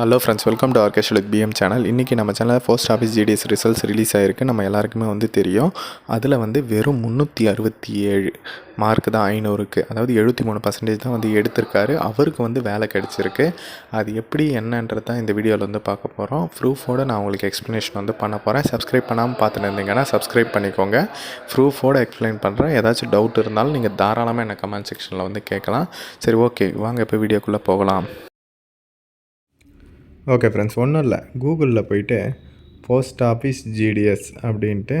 Hello friends welcome to orchestral PM channel இன்றைக்கி நம்ம சேனலில் post office GDS results release ஆகிருக்கு நம்ம எல்லாருக்குமே வந்து தெரியும். அதில் வந்து வெறும் முந்நூற்றி அறுபத்தி ஏழு மார்க் தான் ஐநூறுக்கு. அதாவது எழுபத்தி மூணு பர்சன்டேஜ் தான் வந்து எடுத்திருக்காரு. அவருக்கு வந்து வேலை கிடச்சிருக்கு. அது எப்படி என்னன்றது தான் இந்த வீடியோவில் வந்து பார்க்க போகிறோம் ப்ரூஃபோடு நான் உங்களுக்கு எக்ஸ்ப்ளனேஷன் வந்து பண்ண போகிறேன் சப்ஸ்கிரைப் பண்ணாமல் பார்த்துட்டு இருந்தீங்கன்னா சப்ஸ்கிரைப் பண்ணிக்கோங்க ப்ரூஃபோடு எக்ஸ்பிளைன் பண்ணுறேன் ஏதாச்சும் டவுட் இருந்தாலும் நீங்கள் தாராளமாக என்ன கமெண்ட் செக்ஷனில் வந்து கேட்கலாம். சரி ஓகே வாங்க இப்போ வீடியோக்குள்ளே போகலாம். ஓகே ஃப்ரெண்ட்ஸ் ஒன்றும் இல்லை. கூகுளில் போயிட்டு போஸ்ட் ஆஃபீஸ் ஜிடிஎஸ் அப்படின்ட்டு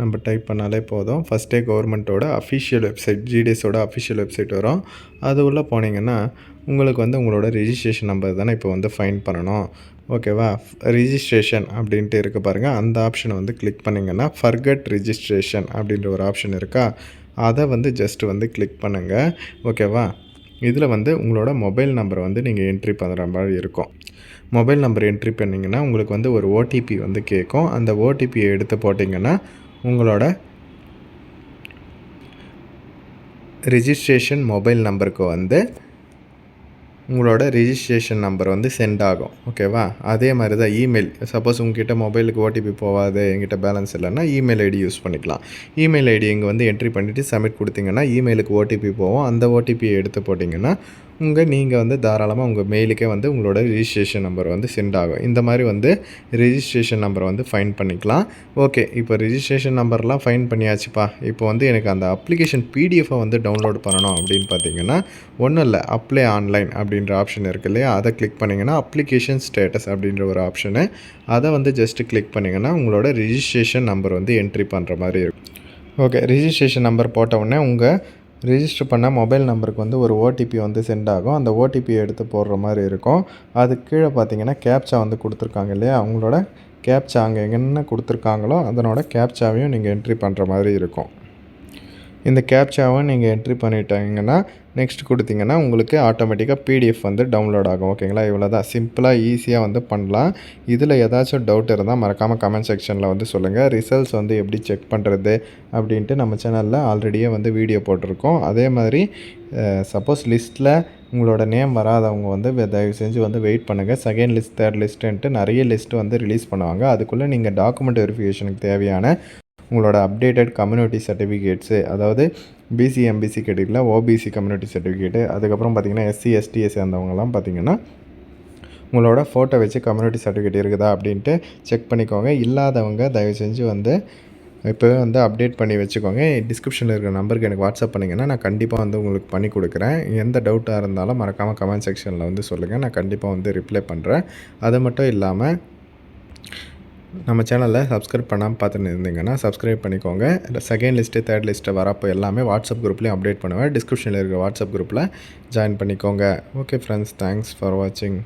நம்ம டைப் பண்ணாலே போதும். ஃபஸ்ட்டே கவர்மெண்ட்டோட அஃபிஷியல் வெப்சைட் ஜிடிஎஸோட அஃபிஷியல் வெப்சைட் வரும். அது உள்ளே போனீங்கன்னா உங்களுக்கு வந்து உங்களோட ரிஜிஸ்ட்ரேஷன் நம்பர் தானே இப்போ வந்து ஃபைன் பண்ணணும். ஓகேவா ரிஜிஸ்ட்ரேஷன் அப்படின்ட்டு இருக்க பாருங்கள் அந்த ஆப்ஷனை வந்து கிளிக் பண்ணிங்கன்னா ஃபர்கட் ரிஜிஸ்ட்ரேஷன் அப்படின்ற ஒரு ஆப்ஷன் இருக்கா? அதை வந்து ஜஸ்ட் வந்து கிளிக் பண்ணுங்கள் ஓகேவா இதில் வந்து உங்களோட மொபைல் நம்பரை வந்து நீங்கள் என்ட்ரி பண்ணுற மாதிரி இருக்கும். மொபைல் நம்பர் என்ட்ரி பண்ணிங்கன்னா உங்களுக்கு வந்து ஒரு ஓடிபி வந்து கேட்கும். அந்த ஓடிபியை எடுத்து போட்டிங்கன்னா உங்களோட ரிஜிஸ்ட்ரேஷன் மொபைல் நம்பருக்கு வந்து உங்களோட ரிஜிஸ்ட்ரேஷன் நம்பர் வந்து சென்ட் ஆகும் ஓகேவா அதே மாதிரி தான் இமெயில் சப்போஸ் உங்ககிட்ட மொபைலுக்கு ஓடிபி போகாது எங்கிட்ட பேலன்ஸ் இல்லைன்னா இமெயில் ஐடி யூஸ் பண்ணிக்கலாம். இமெயில் ஐடி இங்கே வந்து என்ட்ரி பண்ணிவிட்டு சப்மிட் கொடுத்தீங்கன்னா இமெயிலுக்கு ஓடிபி போவோம் அந்த ஓடிபியை எடுத்து போட்டிங்கன்னா உங்கள் நீங்கள் வந்து தாராளமாக உங்கள் மெயிலுக்கே வந்து உங்களோட ரிஜிஸ்ட்ரேஷன் நம்பர் வந்து சென்ட் ஆகும். இந்த மாதிரி வந்து ரிஜிஸ்ட்ரேஷன் நம்பரை வந்து ஃபைன் பண்ணிக்கலாம். ஓகே இப்போ ரிஜிஸ்ட்ரேஷன் நம்பர்லாம் ஃபைன் பண்ணியாச்சுப்பா. இப்போ வந்து எனக்கு அந்த அப்ளிகேஷன் பிடிஎஃபை வந்து டவுன்லோட் பண்ணணும் அப்படின்னு பார்த்தீங்கன்னா ஒன்றும் இல்லை அப்ளை ஆன்லைன் அப்படின்ற ஆப்ஷன் இருக்குது இல்லையா? அதை கிளிக் பண்ணிங்கன்னா அப்ளிகேஷன் ஸ்டேட்டஸ் அப்படின்ற ஒரு ஆப்ஷனு அதை வந்து ஜஸ்ட்டு கிளிக் பண்ணிங்கன்னா உங்களோட ரிஜிஸ்ட்ரேஷன் நம்பர் வந்து என்ட்ரி பண்ணுற மாதிரி இருக்கும். ஓகே ரிஜிஸ்ட்ரேஷன் நம்பர் போட்ட உடனே உங்கள் ரிஜிஸ்டர் பண்ண மொபைல் நம்பருக்கு வந்து ஒரு ஓடிபி வந்து சென்ட் ஆகும். அந்த ஓடிபியை எடுத்து போடுற மாதிரி இருக்கும். அது கீழே பார்த்தீங்கன்னா கேப்சா வந்து கொடுத்துருக்காங்க இல்லையா? அவங்களோட கேப்சா அங்கே என்ன கொடுத்துருக்காங்களோ அதனோட கேப்சாவையும் நீங்கள் என்ட்ரி பண்ணுற மாதிரி இருக்கும். இந்த கேப்சாவை நீங்கள் என்ட்ரி பண்ணிட்டாங்கன்னா நெக்ஸ்ட் கொடுத்தீங்கன்னா உங்களுக்கு ஆட்டோமேட்டிக்காக பிடிஎஃப் வந்து டவுன்லோட் ஆகும். ஓகேங்களா இவ்வளோ தான் சிம்பிளாக ஈஸியாக வந்து பண்ணலாம். இதில் ஏதாச்சும் டவுட் இருந்தால் மறக்காமல் கமெண்ட் செக்ஷனில் வந்து சொல்லுங்கள் ரிசல்ட்ஸ் வந்து எப்படி செக் பண்ணுறது அப்படின்ட்டு நம்ம சேனலில் ஆல்ரெடியே வந்து வீடியோ போட்டிருக்கோம். அதே மாதிரி சப்போஸ் லிஸ்ட்டில் உங்களோட நேம் வராதவங்க வந்து தயவு செஞ்சு வந்து வெயிட் பண்ணுங்கள் செகண்ட் லிஸ்ட் தேர்ட் லிஸ்ட்டுன்ட்டு நிறைய லிஸ்ட்டு வந்து ரிலீஸ் பண்ணுவாங்க. அதுக்குள்ளே நீங்கள் டாக்குமெண்ட் வெரிஃபிகேஷனுக்கு தேவையான உங்களோட அப்டேட்டட் கம்யூனிட்டி சர்டிஃபிகேட்ஸு அதாவது பிசி எம்பிசி கேட்டகரியில் ஓபிசி கம்யூனிட்டி சர்டிஃபிகேட்டு அதுக்கப்புறம் பார்த்திங்கன்னா எஸ்சி எஸ்டிஎஸ் சேர்ந்தவங்கலாம் பார்த்திங்கன்னா உங்களோட ஃபோட்டோ வச்சு கம்யூனிட்டி சர்டிஃபிகேட் இருக்குதா அப்படின்ட்டு செக் பண்ணிக்கோங்க. இல்லாதவங்க தயவு செஞ்சு வந்து இப்போவே வந்து அப்டேட் பண்ணி வச்சுக்கோங்க. டிஸ்கிரிப்ஷனில் இருக்கிற நம்பருக்கு எனக்கு வாட்ஸ்அப் பண்ணிங்கன்னா நான் கண்டிப்பாக வந்து உங்களுக்கு பண்ணி கொடுக்குறேன். எந்த டவுட்டாக இருந்தாலும் மறக்காமல் கமெண்ட் செக்ஷனில் வந்து சொல்லுங்கள் நான் கண்டிப்பாக வந்து ரிப்ளை பண்ணுறேன் அது மட்டும் இல்லாமல் நம்ம சேனலில் சப்ஸ்கிரைப் பண்ணாமல் பார்த்துட்டு இருந்தீங்கன்னா சப்ஸ்கிரைப் பண்ணிக்கோங்க. செகண்ட் லிஸ்ட்டு தேர்ட் லிஸ்ட்டு வரப்போ எல்லாமே வாட்ஸ்அப் குரூப்லேயும் அப்டேட் பண்ணுவேன். டிஸ்கிரிப்ஷனில் இருக்கிற வாட்ஸ்அப் குரூப்பில் ஜாயின் பண்ணிக்கோங்க. ஓகே ஃப்ரெண்ட்ஸ் தேங்க்ஸ் ஃபார் வாட்சிங்